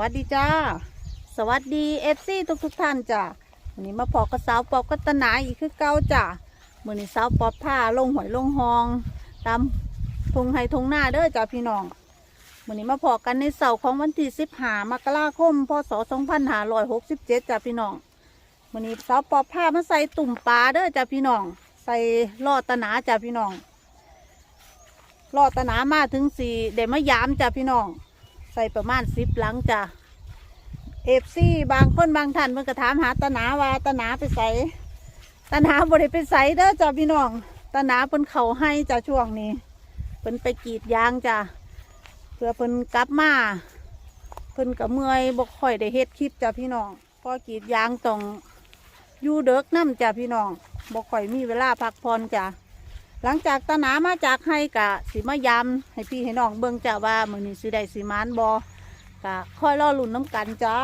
วัสดีจ้า สวัสดีเอฟซีทุกทุกท่านจ้าวันนี้มาพอกระสาวปอบกัตนาอีกคือเก่าจ้ามือนี้สาวปอบผ้าลงหอยลงหองตามทงไฮทงหน้าเด้อจ้าพี่น้องมื่อนี้มาพอกันในเสาร์ของวันที่สิบหามกราคมพศสองพันห้าร้อยหกสิบเจ็ดจ้าพี่น้องมื่อนี้สาวปอบผ้ามาใส่ตุ่มปลาเด้อจ้าพี่น้อง ใส่ลอดตะนาจ้าพี่น้องลอดตะนามาถึงสี่เดี๋ยวมายามจ้าพี่น้อง ใส่ประมาณสิบหลังจ้ะเอฟซีบางคนบางท่านเพิ่นก็ถามหาตาหนาว่าตาหนาไปใส่ตาหนาบ่ได้ไปใส่เด้อจ้ะพี่น้องตาหนาเพิ่นเขาให้จ้ะช่วงนี้เพิ่นไปกรีดยางจ้ะเพื่อเพิ่นกลับมาเพิ่นก็เมื่อยบ่ค่อยได้เฮ็ดคลิปจ้ะพี่น้องพอกรีดยางต้องอยู่เด็กน้ำจ้ะพี่น้องบ่ค่อยมีเวลาพักผ่อนจ้ะ หลังจากตาหนามาจากให้กะสีมายำให้พี่ให้น้องเบิ่งจ้าว่ามือนี้สิได้สีมานบอกะค่อยรอลุ่นน้ำกันจ้า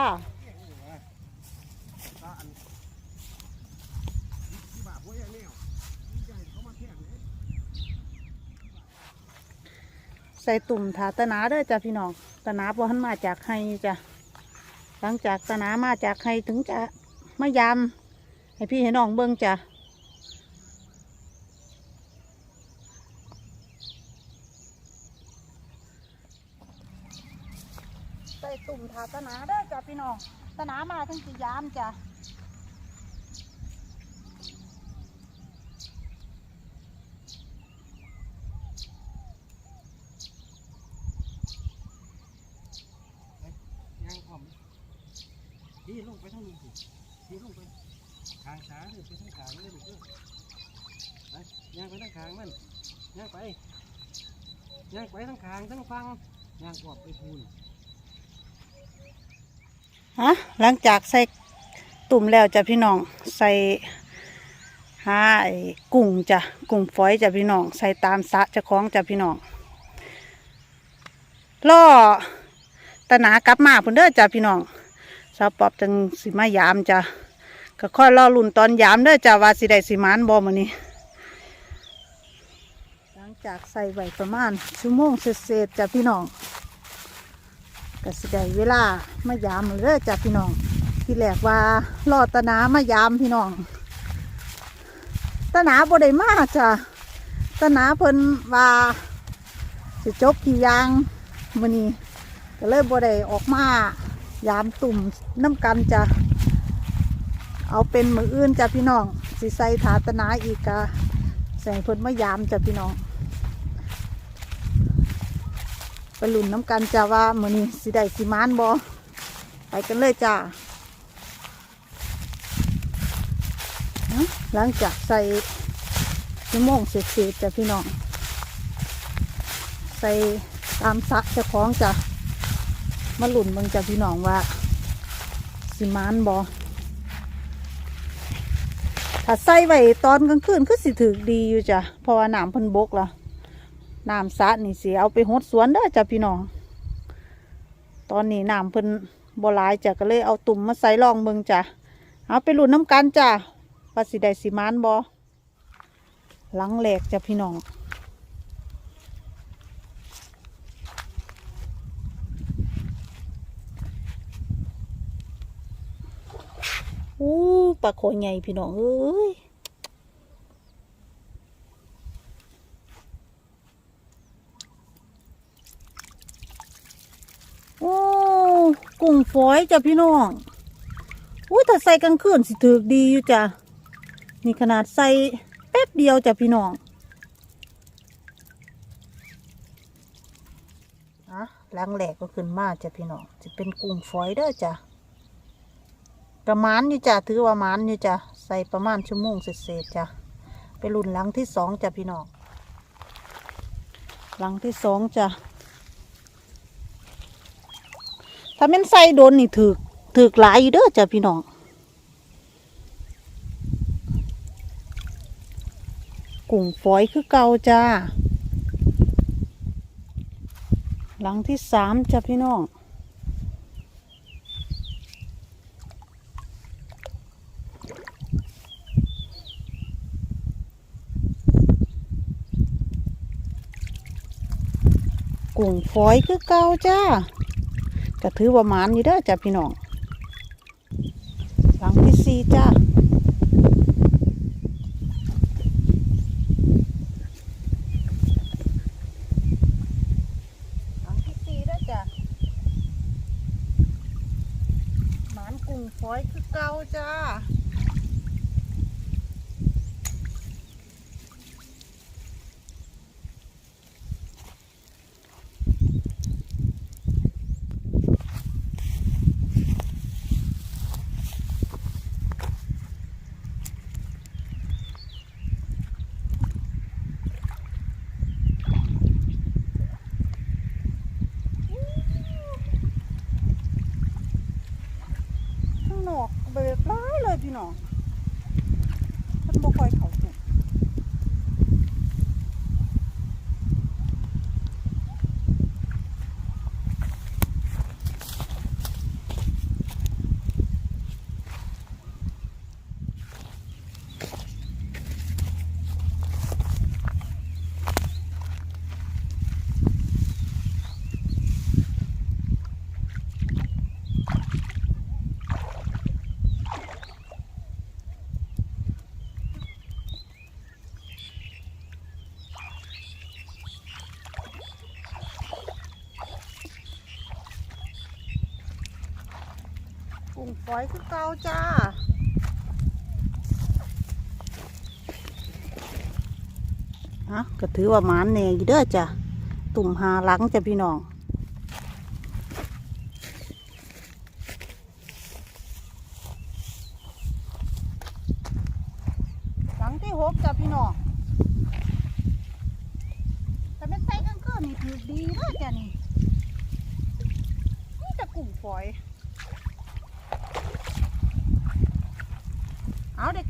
ใส่ตุ่มถาตาหนาเด้อจ้าพี่น้องตาหนาพอหันมาจากให้จ้ะหลังจากตาหนามาจากให้ถึงจะมายำให้พี่ให้น้องเบิ่งจ้ะ ใส่ตุ่มถาตะนาเด้อจ้ะพี่น้องตะนามาทั้งสี่ยามจ้ะย่างพร้อมพี่ลงไปทางนี้สิพี่ลงไปทางขาเลยไปทางขางเลยลูกเด้อไปย่างไปทางขางมันย่างไปย่างไปทางขางทางฟังย่างกอบไปพูน ฮะหลังจากใส่ตุ่มแล้วจ้ะพี่น้องใส่หาไอ้กุ้งจ้ะกุ้งฝอยจ้ะพี่น้องใส่ตามสะจะคล้องจ้ะพี่น้องล่อตะหนากลับมาพุ่นเด้อจ้ะพี่น้องสาวปอบจังสิมายามจ้ะก็ค่อยรอลุ่นตอนยามเด้อจ้ะว่าสิได้สิมานบ่มื้อนี้หลังจากใส่ไว้ประมาณชั่วโมงเศษๆจ้ะพี่น้อง ก็สิได้เวลามายามเลยจ้ะพี่น้อง ที่แรกว่ารอตะนามายามพี่น้องตะนาบ่ได้มาจ้ะตะนาเพิ่นว่าสิจบกี่ยางมื้อนี้ก็เลยบ่ได้ออกมายามตุ่มน้ำกันจ้ะเอาเป็นมืออื่นจ้ะพี่น้องสิใส่ถาตะนาอีกกะใส่เพิ่นมายามจ้ะพี่น้อง ไปลุ่นน้ำกันจ้าว่ามือนี้สิได้สิมานบอไปกันเลยจ้าหลังจากใส่ชั่วโมงเสร็จๆจ้ะพี่น้อง ใส่ตามสะเจะคล้องจ้ะมาหลุ่นเบิ่งจ้ะพี่น้องว่าสิมานบอถ้าใส่ไว้ตอนกลางคืนคือสิถือดีอยู่จ้ะเพราะว่าน้ำพันบกละ น้ำสะนี่สิเอาไปหดสวนเด้อจ้ะพี่น้อง ตอนนี้น้ำเพิ่นบ่หลายจ้ะก็เลยเอาตุ่มมาใส่รองเบิงจ้ะ เอาไปหลุ้นน้ำกันจ้ะว่าสิได้สิมานบ่หลังแหลกจ้ะพี่น้องอู้ปลาโคใหญ่พี่น้องเอ้ย โอ้ กุ้งฝอยจ้ะพี่น้องอุ้ยถ้าใส่กลางคืนสิถือดีอยู่จ้ะนี่ขนาดใส่แป๊บเดียวจ้ะพี่น้องอะล้างแหลกก็ขึ้นมาจ้ะพี่น้องจะเป็นกุ้งฝอยเด้อจ้ะประมาณอยู่จ้ะถือว่ามานอยู่จ้ะใส่ประมาณชั่วโมงเศษๆจ้ะไปรุ่นหลังที่สองจ้ะพี่น้องหลังที่สองจ้ะ ถ้าแม่นใส่โดนนี่ถือถือหลายอยู่เด้อจ้ะพี่น้องกุ้งฝอยคือเก่าจ้า หลังที่สามจ้ะพี่น้องกุ้งฝอยคือเก่าจ้า ก็ถือว่ามานอยู่เด้อจ้ะพี่น้องที่สี่จ้าหลังที่สี่เด้อจ้ะหมานกุ้งฝอยคือเก่าจ้า ข้างนอก เบิกร้ายเลยพี่น้องมันบ่ค่อยเขาตุก กุ้งฝอยคือเก่าจ้าฮะก็ถือว่าหมานแน่อยู่เด้อจ้ะ ตุ่มหาหลังจ้ะพี่น้องหลังที่หกจ้ะพี่น้องแต่ไม่ใส่กลางคืนนี่ถือดีเด้อจ้ะนี่นี่จะกุ้งฝอย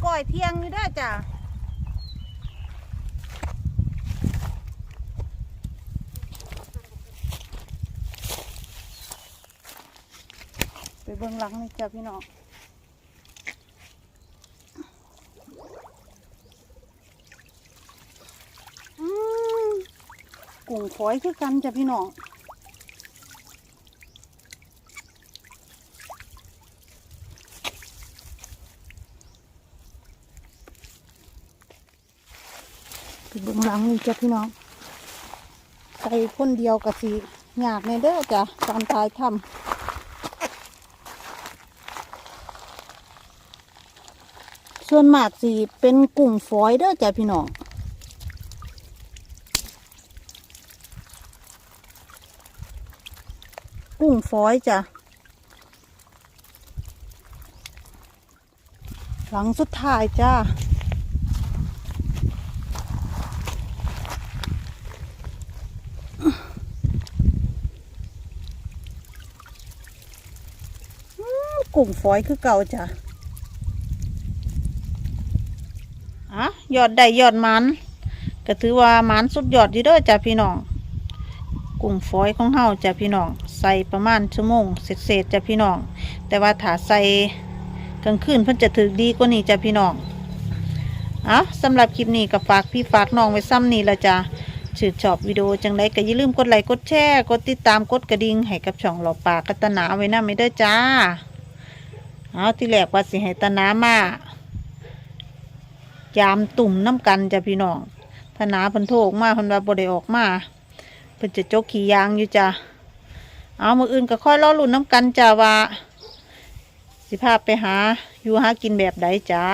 เอาได้ก้อยเที่ยงอยู่เด้จ้ะไปเบื้องหลังนี่จ้ะพี่น้องอืมกุ้งฝอยคือกันจ้ะพี่น้อง ไปเบื้องหลังนี่จ้ะพี่น้องใส่คนเดียวกับสีหยากในเด้อจ้ะการถ่ายทำส่วนมากสิเป็นกลุ่มฝอยเด้อจ้ะพี่น้องกุ้งฝอยจ้ะหลังสุดท้ายจ้า กุ้งฝอยคือเก่าจ้ะอะยอดได้ยอดมันก็ถือว่ามันสุดยอดอยู่เด้อจ้ะพี่น้องกุ้งฝอยของเฮาจ้ะพี่น้องใส่ประมาณชั่วโมงเศษๆจ้ะพี่น้อง แต่ว่าถ้าใส่กลางคืนเพิ่นจะถึกดีกว่านี้จ้ะพี่น้องอะสำหรับคลิปนี้ก็ฝากพี่ฝากน้องไว้ซ้ำนี้ละจ้ะชื่นชอบวิดีโอจังไดก็อย่าลืมกดไลค์กดแชร์ กดติดตามกดกระดิ่งให้กับช่องหล่อปากกัตนาไว้นะไม่เด้จ้า เอาที่แหลกว่าสิให้ตนามายามตุ่มน้ำกันจ้ะพี่น้องตาหนาพันโทออกมาพันว่าบ่ได้ออกมาเพิ่นจะจกขี่ยางอยู่จ้ะเอามืออื่นก็ค่อยล่อลุ่นน้ำกันจ้าว่า สิภาพไปหาอยู่หากินแบบใดจ้า